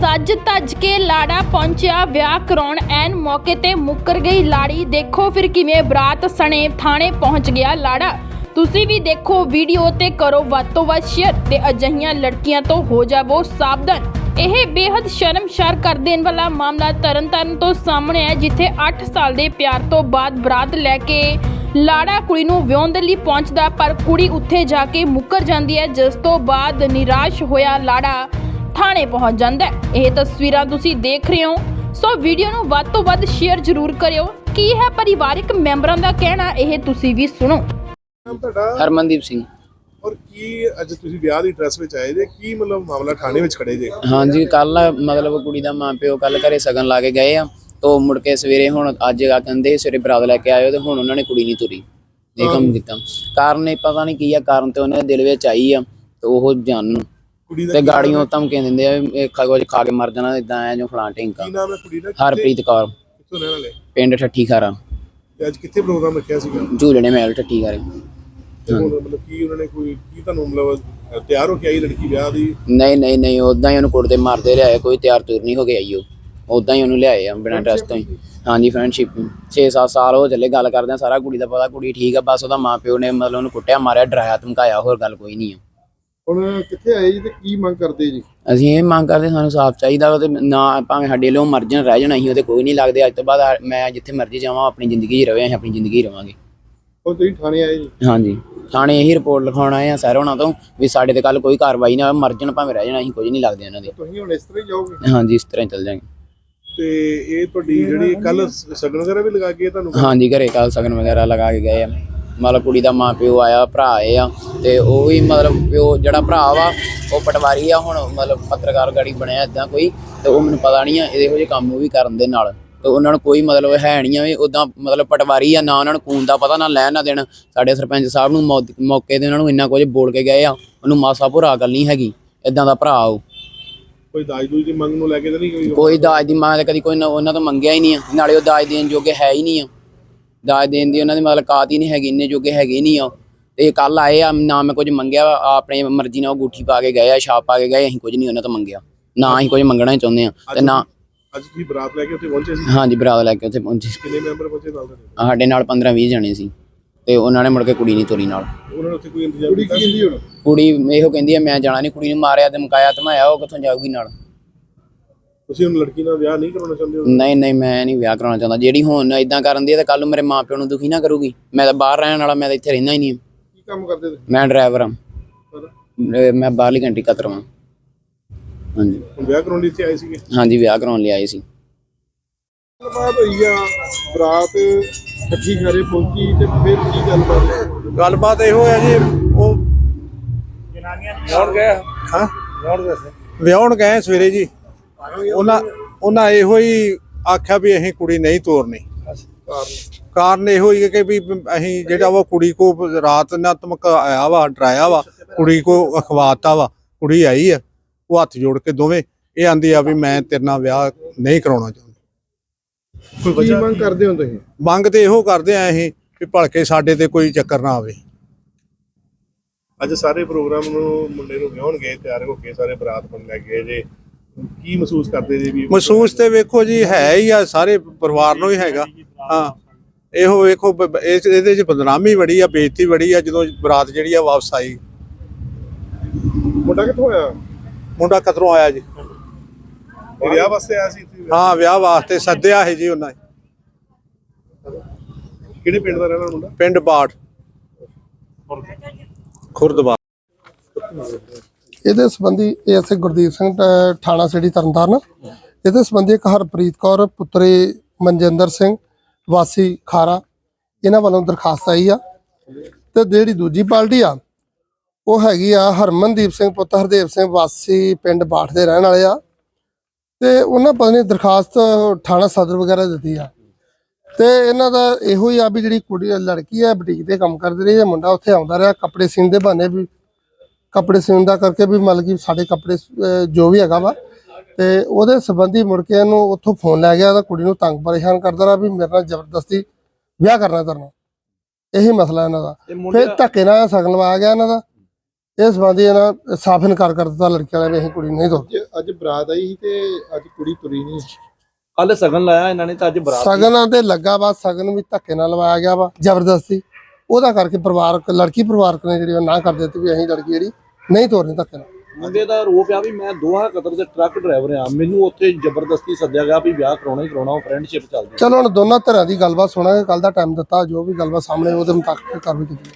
ਸੱਜ ਧੱਜ ਕੇ ਲਾੜਾ ਪਹੁੰਚਿਆ, ਵਿਆਹ ਕਰਾਉਣ ਐਨ ਮੌਕੇ ਤੇ ਮੁੱਕਰ ਗਈ ਲਾੜੀ। ਦੇਖੋ ਫਿਰ ਕਿਵੇਂ ਬਰਾਤ ਸਣੇ ਥਾਣੇ ਪਹੁੰਚ ਗਿਆ ਲਾੜਾ। ਤੁਸੀਂ ਵੀ ਦੇਖੋ ਵੀਡੀਓ ਤੇ ਕਰੋ ਵੱਧ ਤੋਂ ਵੱਧ ਸ਼ੇਅਰ ਤੇ ਅਜਿਹੀਆਂ ਲੜਕੀਆਂ ਤੋਂ ਹੋ ਜਾਵੋ ਸਾਵਧਾਨ। ਇਹ ਬੇहद ਸ਼ਰਮਸ਼ਾਰ ਕਰ ਦੇਣ ਵਾਲਾ ਮਾਮਲਾ ਤਰਨਤਾਰਨ ਤੋਂ ਸਾਹਮਣੇ ਹੈ ਜਿੱਥੇ 8 ਸਾਲ ਦੇ ਪਿਆਰ ਤੋਂ ਬਾਅਦ ਬਰਾਤ ਲੈ ਕੇ ਲਾੜਾ ਕੁੜੀ ਨੂੰ ਵਿਆਹੁਣ ਦੇ ਲਈ ਪਹੁੰਚਦਾ, ਪਰ ਕੁੜੀ ਉੱਥੇ ਜਾ ਕੇ ਮੁੱਕਰ ਜਾਂਦੀ ਹੈ, ਜਿਸ ਤੋਂ ਬਾਅਦ ਨਿਰਾਸ਼ ਹੋਇਆ ਲਾੜਾ। ਥਾਣੇ ਪਹੁੰਚ ਜਾਂਦਾ ਹੈ। ਇਹ ਤਸਵੀਰਾਂ ਤੁਸੀਂ ਦੇਖ ਰਹੇ ਹੋ। ਸੋ ਵੀਡੀਓ ਨੂੰ ਵੱਧ ਤੋਂ ਵੱਧ ਸ਼ੇਅਰ ਜ਼ਰੂਰ ਕਰਿਓ। ਕੀ ਹੈ ਪਰਿਵਾਰਕ ਮੈਂਬਰਾਂ ਦਾ ਕਹਿਣਾ ਇਹ ਤੁਸੀਂ ਵੀ ਸੁਣੋ। ਨਾਮ ਤੁਹਾਡਾ? ਹਰਮਨਦੀਪ ਸਿੰਘ। ਔਰ ਕੀ ਅੱਜ ਤੁਸੀਂ ਵਿਆਹ ਦੀ ਡਰੈਸ ਵਿੱਚ ਆਏ ਜੇ? ਕੀ ਮਤਲਬ ਮਾਮਲਾ ਥਾਣੇ ਵਿੱਚ ਖੜੇ ਜੇ? ਹਾਂਜੀ ਕੱਲ ਮਤਲਬ ਕੁੜੀ ਦਾ ਮਾਂ ਪਿਓ ਕੱਲ ਘਰੇ ਸਗਨ ਲਾ ਕੇ ਗਏ ਆ। ਤੋ ਮੁੜ ਕੇ ਸਵੇਰੇ ਹੁਣ ਅੱਜ ਆ ਕਹਿੰਦੇ ਸਵੇਰੇ ਬਰਾਤ ਲੈ ਕੇ ਆਇਓ ਤੇ ਹੁਣ ਉਹਨਾਂ ਨੇ ਕੁੜੀ ਨਹੀਂ ਤੁਰੀ। ਇਹ ਕੰਮ ਕੀਤਾ। ਕਾਰਨ ਇਹ ਪਤਾ ਨਹੀਂ ਕੀ ਆ ਕਾਰਨ ਤੇ ਉਹਨਾਂ ਦੇ ਦਿਲ ਵਿੱਚ ਆਈ ਆ ਤੇ ਉਹ ਜਾਣਨ ਕੁੜੀ ਦਾ ਤੇ ਕੀ ਗਾੜੀਆਂ ਧਮਕੀਆਂ ਦਿੰਦੇ ਆ ਵੀ ਇਹ ਖਾ ਕੁਝ ਖਾ ਕੇ ਮਰ ਜਾਣਾ ਇਦਾਂ ਐ ਜੋ ਫਲਾਂ ਢਿੰਕਾ ਕੀ ਨਾਮ ਹੈ ਕੁੜੀ ਦਾ? ਹਰਪ੍ਰੀਤ ਕੌਰ। ਕਿੱਥੋਂ ਰਹਿਣ ਵਾਲੇ? ਪਿੰਡ ਠੱਠੀ ਖਾਰਾ। ਤੇ ਅੱਜ ਕਿੱਥੇ ਪ੍ਰੋਗਰਾਮ ਰੱਖਿਆ ਸੀਗਾ? ਝੂਲਣੇ ਮਹਿਲ ਠੱਠੀ ਖਾਰੇ। ਤੇ ਹੁਣ ਮਤਲਬ ਕੀ ਉਹਨਾਂ ਨੇ ਕੋਈ ਕੀ ਤੁਹਾਨੂੰ ਮਤਲਬ ਅ, ਤਿਆਰ ਹੋ ਕੇ ਆਈ ਲੜਕੀ ਵਿਆਹ ਦੀ? ਨਹੀਂ ਨਹੀਂ ਨਹੀਂ ਉਦਾਂ ਹੀ ਉਹਨੂੰ ਕੁੱਟਦੇ ਮਾਰਦੇ ਲਿਆਏ ਕੋਈ ਤਿਆਰ ਤੁਰ ਨਹੀਂ ਹੋ ਗਿਆ ਈ ਉਹ। ਉਦਾਂ ਹੀ ਉਹਨੂੰ ਲਿਆਏ ਆ ਬਿਨਾਂ ਟੈਸਟ ਤੋਂ ਹੀ। ਹਾਂਜੀ ਫਰੈਂਡਸ਼ਿਪ 6-7 ਸਾਲ ਹੋ ਚੱਲੇ ਗੱਲ ਕਰਦੇ ਆ ਸਾਰਾ ਕੁੜੀ ਦਾ ਪਤਾ ਕੁੜੀ ਠੀਕ ਆ ਬਸ ਉਹਦਾ ਮਾਪਿਓ ਨੇ ਮਤਲਬ ਉਹਨੂੰ ਕੁੱਟਿਆ ਮਾਰਿਆ ਡਰਾਇਆ ਧਮਕਾਇਆ ਹੋਰ ਗੱਲ ਕੋਈ ਨਹੀਂ ਆ। ਹੁਣ ਕਿੱਥੇ ਆਏ ਜੀ ਤੇ ਕੀ ਮੰਗ ਕਰਦੇ ਜੀ? ਅਸੀਂ ਇਹ ਮੰਗ ਕਰਦੇ ਸਾਨੂੰ ਸਾਫ਼ ਚਾਹੀਦਾ ਵਾ ਤੇ ਨਾ ਭਾਵੇਂ ਸਾਡੇ ਲਈ ਮਰ ਜਾਣ ਰਹਿ ਜਾਣ ਅਸੀਂ ਉਹਦੇ ਕੋਈ ਨਹੀਂ ਲੱਗਦੇ। ਅੱਜ ਤੋਂ ਬਾਅਦ ਆ- ਮੈਂ ਜਿੱਥੇ ਮਰਜ਼ੀ ਜਾਵਾਂ ਆਪਣੀ ਜ਼ਿੰਦਗੀ 'ਚ ਰਵੇ ਅਸੀਂ ਆਪਣੀ ਜ਼ਿੰਦਗੀ 'ਚ ਰਵਾਂਗੇ। ਹੁਣ ਤੁਸੀਂ ਥਾਣੇ ਆਏ ਜੀ? ਹਾਂਜੀ। ਥਾਣੇ ਇਹੀ ਰਿਪੋਰਟ ਲਿਖਾਉਣ ਆਏ ਆ ਸਰ ਹੋਣਾ ਤੋਂ ਵੀ ਸਾਡੇ ਤੇ ਕੱਲ ਕੋਈ ਕਾਰਵਾਈ ਨਾ ਹੋਵੇ, ਮਰ ਜਾਣ ਭਾਵੇਂ ਰਹਿ ਜਾਣ ਅਸੀਂ ਕੁਝ ਨਹੀਂ ਲੱਗਦੇ ਉਹਨਾਂ ਦੇ। ਤੁਸੀਂ ਹੁਣ ਇਸ ਤਰ੍ਹਾਂ ਹੀ ਜਾਓਗੇ? ਹਾਂਜੀ ਇਸ ਤਰ੍ਹਾਂ ਹੀ ਚੱਲ ਜਾਵਾਂਗੇ। ਤੇ ਇਹ ਤੁਹਾਡੀ ਜਿਹੜੀ ਕੱਲ ਸਗਨ ਵਗੈਰਾ ਵੀ ਲਗਾ ਕੇ ਤੁਹਾਨੂੰ? ਹਾਂਜੀ ਘਰੇ ਕੱਲ ਸਗਨ ਵਗੈਰਾ ਲਗਾ ਕੇ ਗਏ ਆ। ਮਤਲਬ ਕੁੜੀ ਦਾ ਮਾਂ ਪਿਓ ਆਇਆ ਭਰਾ ਆਏ ਆ ਤੇ ਉਹ ਵੀ ਮਤਲਬ ਪਿਓ ਜਿਹੜਾ ਭਰਾ ਵਾ ਉਹ ਪਟਵਾਰੀ ਆ ਹੁਣ ਮਤਲਬ ਪੱਤਰਕਾਰ ਗਾੜੀ ਬਣਿਆ ਇਦਾਂ ਕੋਈ ਤੇ ਉਹ ਮੈਨੂੰ ਪਤਾ ਨਹੀਂ ਆ ਇਹੋ ਜਿਹੇ ਕੰਮ ਉਹ ਵੀ ਕਰਨ ਦੇ ਨਾਲ। ਤੇ ਉਹਨਾਂ ਨੂੰ ਕੋਈ ਮਤਲਬ ਹੈ ਨਹੀਂ ਆ ਵੀ ਉਦਾਂ ਮਤਲਬ ਪਟਵਾਰੀ ਆ ਨਾ ਉਹਨਾਂ ਨੂੰ ਖੂਨ ਦਾ ਪਤਾ ਨਾ ਲੈਣ ਨਾ ਦੇਣ। ਸਾਡੇ ਸਰਪੰਚ ਸਾਹਿਬ ਨੂੰ ਮੌਕੇ ਤੇ ਉਹਨਾਂ ਨੂੰ ਇੰਨਾ ਕੁਝ ਬੋਲ ਕੇ ਗਏ ਆ ਉਹਨੂੰ ਮਾਸਾ ਭੁਰਾ ਗੱਲ ਨਹੀਂ ਹੈਗੀ ਇਦਾਂ ਦਾ ਭਰਾ ਉਹ। ਕੋਈ ਦਾਜ ਦੂਜ ਦੀ ਮੰਗ ਨੂੰ ਲੈ ਕੇ ਤਾਂ ਨਹੀਂ ਕੋਈ? ਕੋਈ ਦਾਜ ਦੀ ਮਾਂ ਤਾਂ ਕਦੀ ਕੋਈ ਨਾ- ਉਹਨਾਂ ਤੋਂ ਮੰਗਿਆ ਹੀ ਨਹੀਂ ਆ ਨਾਲੇ ਉਹ ਦਾਜ ਦੇਣ ਜੋਗੇ ਹੈ ਹੀ ਨਹੀਂ ਆ। ਦਾਜ ਦੇਣ ਦੀ ਉਹਨਾਂ ਦੀ ਮਤਲਬ ਕਾਤ ਹੀ ਨਹੀਂ ਹੈਗੀ ਇੰਨੇ ਜੋਗੇ ਹੈਗੇ ਨਹੀਂ ਆ। ਤੇ ਕੱਲ ਆਏ ਆ ਨਾ ਮੈਂ ਕੁਝ ਮੰਗਿਆ ਆਪਣੇ ਮਰਜ਼ੀ ਨਾਲ ਉਹ ਗੁੱਠੀ ਪਾ ਕੇ ਗਏ ਆ ਛਾਪ ਪਾ ਕੇ ਗਏ ਅਸੀਂ ਕੁਝ ਨਹੀਂ ਉਹਨਾਂ ਤੋਂ ਮੰਗਿਆ। ਨਾ ਅਸੀਂ ਕੁਝ ਮੰਗਣਾ ਹੀ ਚਾਹੁੰਦੇ ਆ ਤੇ ਨਾ ਅੱਜ ਤੁਸੀਂ ਬਰਾਤ ਲੈ ਕੇ ਉੱਥੇ ਪਹੁੰਚੇ ਸੀ? ਹਾਂਜੀ ਬਰਾਤ ਲੈ ਕੇ ਉੱਥੇ ਪਹੁੰਚੇ। ਕਿੰਨੇ ਮੈਂਬਰ ਪਹੁੰਚੇ ਨਾਲ ਸਾਡੇ ਨਾਲ 15 20 ਜਣੇ ਸੀ ਤੇ ਉਹਨਾਂ ਨੇ ਮੁੜ ਕੇ ਕੁੜੀ ਨਹੀਂ ਤੋਰੀ ਨਾਲ। ਉਹਨਾਂ ਨੇ ਉੱਥੇ ਕੋਈ ਇੰਤਜ਼ਾਮ ਕੁੜੀ ਕੀਤਾ ਕੀ ਕਹਿੰਦੀ ਹੁਣ? ਕੁੜੀ ਇਹੋ ਕਹਿੰਦੀ ਆ ਮੈਂ ਜਾਣਾ ਨਹੀਂ ਕੁੜੀ ਨੂੰ ਮਾਰਿਆ ਤੇ ਮੁਕਾਇਆ ਧਮਾਇਆ ਉਹ ਕਿੱਥੋਂ ਜਾਊਗੀ ਨਾਲ? ਤੁਸੀਂ ਹੁਣ ਲੜਕੀ ਨਾਲ ਵਿਆਹ ਨਹੀਂ ਕਰਾਉਣਾ ਚਾਹੁੰਦੇ ਹੋ? ਨਹੀਂ ਨਹੀਂ ਮੈਂ ਨਹੀਂ ਵਿਆਹ ਕਰਾਉਣਾ ਚਾਹੁੰਦਾ। ਜਿਹੜੀ ਹੁਣ ਇਦਾਂ ਕਰਨ ਦੀ ਹੈ ਤਾਂ ਕੱਲ ਨੂੰ ਮੇਰੇ ਮਾਪਿਓ ਨੂੰ ਦੁਖੀ ਨਾ ਕਰੂਗੀ। ਮੈਂ ਤਾਂ ਬਾਹਰ ਰਹਿਣ ਵਾਲਾ ਮੈਂ ਤਾਂ ਇੱਥੇ ਰਹਿੰਦਾ ਹੀ ਨਹੀਂ। ਕੀ ਕੰਮ ਕਰਦੇ ਤੁਸੀਂ? ਮੈਂ ਡਰਾਈਵਰ ਹਾਂ। ਮੈਂ ਬਾਹਰਲੀ ਕੰਟਰੀ ਕਤਰ ਹਾਂ ਹਾਂਜੀ। ਹੁਣ ਵਿਆਹ ਕਰਾਉਣ ਲਈ ਇੱਥੇ ਆਏ ਸੀਗੇ? ਹਾਂਜੀ ਵਿਆਹ ਕਰਾਉਣ ਲਈ ਆਏ ਸੀ। ਗੱਲਬਾਤ ਹੋਈ ਆ ਬਰਾਤ ਇਕੱਠੀ ਘਰੇ ਪਹੁੰਚੀ ਤੇ ਫਿਰ ਕੀ ਗੱਲਬਾਤ ਹੋਈ? ਗੱਲਬਾਤ ਇਹੋ ਹੈ ਜੀ ਉਹ ਵਿਆਹਣ ਗਏ ਹਾਂ? ਵਿਆਹਣ ਗਏ ਸਵੇਰੇ ਜੀ। ਉਹਨਾਂ ਉਹਨਾਂ ਇਹੋ ਹੀ ਆਖਿਆ ਵੀ ਅਸੀਂ ਕੁੜੀ ਨਹੀਂ ਤੋਰਨੀ। ਕਾਰਨ ਇਹੋ ਹੀ ਹੈ ਕਿ ਵੀ ਅਸੀਂ ਜਿਹੜਾ ਵਾ ਕੁੜੀ ਕੋ ਰਾਤ ਨਾ ਧਮਕਾਇਆ ਵਾ ਡਰਾਇਆ ਵਾ ਕੁੜੀ ਕੋ ਅਖਵਾਤਾ ਵਾ ਕੁੜੀ ਆਈ ਆ ਉਹ ਹੱਥ ਜੋੜ ਕੇ ਦੋਵੇਂ ਇਹ ਆਂਦੀ ਆ ਵੀ ਮੈਂ ਤੇਰੇ ਨਾਲ ਵਿਆਹ ਨਹੀਂ ਕਰਾਉਣਾ ਚਾਹੁੰਦੀ। ਕੀ ਮੰਗ ਕਰਦੇ ਹੋ ਤੁਸੀਂ? ਮੰਗ ਤੇ ਇਹੋ ਕਰਦੇ ਆ ਅਸੀਂ ਵੀ ਭਲਕੇ ਸਾਡੇ ਤੇ ਕੋਈ ਚੱਕਰ ਨਾ ਆਵੇ। ਅੱਜ ਸਾਰੇ ਪ੍ਰੋਗਰਾਮ ਨੂੰ ਮੁੰਡੇ ਨੂੰ ਵਿਆਹਣ ਗਏ ਤਿਆਰ ਹੋ ਕੇ ਸਾਰੇ ਬਰਾਤ ਬਣ ਲੈ ਗਏ ਜੇ। ਕੀ ਮਹਿਸੂਸ ਕਰਦੇ ਜੀ ਵੀ ਮਹਿਸੂਸ ਤੇ ਵੇਖੋ ਜੀ ਹੈ ਹੀ ਆ ਸਾਰੇ ਪਰਿਵਾਰ ਨੂੰ ਹੀ ਹੈਗਾ। ਹਾਂ। ਇਹੋ ਵੇਖੋ ਬ- ਇਹਦੇ ਚ ਬਦਨਾਮੀ ਬੜੀ ਆ ਬੇਇੱਜ਼ਤੀ ਬੜੀ ਆ ਜਦੋਂ ਬਰਾਤ ਜਿਹੜੀ ਆ ਵਾਪਸ ਆਈ। ਮੁੰਡਾ ਕਿੱਥੋਂ ਆਇਆ? ਮੁੰਡਾ ਕਤਰੋਂ ਆਇਆ ਜੀ। ਇਹ ਵਿਆਹ ਵਾਸਤੇ ਆਇਆ ਸੀ ਇੱਥੇ? ਹਾਂ ਵਿਆਹ ਵਾਸਤੇ ਸੱਦਿਆ ਹੈ ਜੀ ਉਹਨਾਂ ਨੇ। ਕਿਹੜੇ ਪਿੰਡ ਦਾ ਰਹਿਣ ਮੁੰਡਾ? ਪਿੰਡ ਬਾੜ। ਖੁਰਦਬਾੜ ਇਹਦੇ ਸੰਬੰਧੀ ਐਸਏ ਗੁਰਦੀਪ ਸਿੰਘ ਅ, ਥਾਣਾ ਸਿਟੀ ਤਰਨਤਾਰਨ। ਇਹਦੇ ਸੰਬੰਧੀ ਇੱਕ ਹਰਪ੍ਰੀਤ ਕੌਰ ਪੁੱਤਰੀ ਮਨਜਿੰਦਰ ਸਿੰਘ ਵਾਸੀ ਖਾਰਾ ਇਹਨਾਂ ਵੱਲੋਂ ਦਰਖਾਸਤ ਆਈ ਆ। ਤੇ ਜਿਹੜੀ ਦੂਜੀ ਪਾਰਟੀ ਆ ਉਹ ਹੈਗੀ ਆ ਹਰਮਨਦੀਪ ਸਿੰਘ ਪੁੱਤ ਹਰਦੇਵ ਸਿੰਘ ਵਾਸੀ ਪਿੰਡ ਬਾਠ ਦੇ ਰਹਿਣ ਵਾਲੇ ਆ। ਤੇ ਉਹਨਾਂ ਪਤਨੀ ਦਰਖਾਸਤ ਥਾਣਾ ਸਦਰ ਵਗੈਰਾ ਦਿੱਤੀ ਆ। ਤੇ ਇਹਨਾਂ ਦਾ ਇਹੋ ਹੀ ਆ ਵੀ ਜਿਹੜੀ ਕੁੜੀ ਲੜਕੀ ਆ ਬੁਟੀਕ ਤੇ ਕੰਮ ਕਰਦੀ ਰਹੀ ਹੈ ਮੁੰਡਾ ਉੱਥੇ ਆਉਂਦਾ ਰਿਹਾ ਕੱਪੜੇ ਸੀਨ ਦੇ ਬਹਾਨੇ ਵੀ ਕੱਪੜੇ ਸਿਉਣ ਦਾ ਕਰਕੇ ਵੀ ਮਤਲਬ ਕਿ ਸਾਡੇ ਕੱਪੜੇ ਅਹ, ਜੋ ਵੀ ਹੈਗਾ ਵਾ। ਤੇ ਉਹਦੇ ਸੰਬੰਧੀ ਮੁੜ ਕੇ ਇਹਨੂੰ ਉੱਥੋਂ ਫੋਨ ਲੈ ਗਿਆ ਤਾਂ ਕੁੜੀ ਨੂੰ ਤੰਗ ਪਰੇਸ਼ਾਨ ਕਰਦਾ ਰਿਹਾ ਵੀ ਮੇਰੇ ਨਾਲ ਜ਼ਬਰਦਸਤੀ ਵਿਆਹ ਕਰਨਾ ਕਰਨਾ ਇਹੀ ਮਸਲਾ ਇਹਨਾਂ ਦਾ। ਫਿਰ ਧੱਕੇ ਨਾਲ ਸਗਨ ਲਵਾਇਆ ਗਿਆ ਇਹਨਾਂ ਦਾ। ਇਸ ਸੰਬੰਧੀ ਇਹਨਾਂ ਸਾਫ਼ ਇਨਕਾਰ ਕਰ ਦਿੱਤਾ ਲੜਕੀ ਵਾਲਿਆਂ ਨੇ ਅਸੀਂ ਕੁੜੀ ਨਹੀਂ ਦੋ ਅੱਜ ਅੱਜ ਬਰਾਤ ਆਈ ਸੀ ਤੇ ਅੱਜ ਕੁੜੀ ਤੁਰੀ ਨਹੀਂ ਕੱਲ ਸਗਨ ਲਾਇਆ ਇਹਨਾਂ ਨੇ ਤਾਂ ਅੱਜ ਬਰਾਤ ਸਗਨਾਂ ਤੇ ਲੱਗਾ ਵਾ ਸਗਨ ਵੀ ਧੱਕੇ ਨਾਲ ਲਵਾਇਆ ਗਿਆ ਵਾ ਜ਼ਬਰਦਸਤੀ। ਉਹਦਾ ਕਰਕੇ ਪਰਿਵਾਰਕ ਲੜਕੀ ਪਰਿਵਾਰਕ ਨੇ ਜਿਹੜੀ ਉਹ ਨਾ ਕਰ ਦਿੱਤੀ ਵੀ ਅਸੀਂ ਲੜਕੀ ਜਿਹੜੀ ਨਹੀਂ ਤੋਰਨੀ ਧੱਕੇ ਨਾਲ। ਮੁੰਡੇ ਦਾ ਰੋਪ ਆ ਵੀ ਮੈਂ ਦੋਹਾ ਕਤਰ ਦੇ ਟਰੱਕ ਡਰਾਈਵਰ ਆ। ਮੈਨੂੰ ਉੱਥੇ ਜ਼ਬਰਦਸਤੀ ਸੱਦਿਆ ਗਿਆ ਵੀ ਵਿਆਹ ਕਰਾਉਣਾ ਹੀ ਕਰਾਉਣਾ ਉਹ ਫਰੈਂਡਸ਼ਿਪ ਚੱਲਦੀ ਚਲੋ ਹੁਣ ਦੋਨਾਂ ਧਿਰਾਂ ਦੀ ਗੱਲਬਾਤ ਸੁਣਾਂਗੇ ਕੱਲ ਦਾ ਟਾਈਮ ਦਿੱਤਾ ਜੋ ਵੀ ਗੱਲਬਾਤ ਸਾਹਮਣੇ ਉਹਦੇ ਮੁਤਾਬਕ ਕਾਰਵਾਈ ਕੀਤੀ।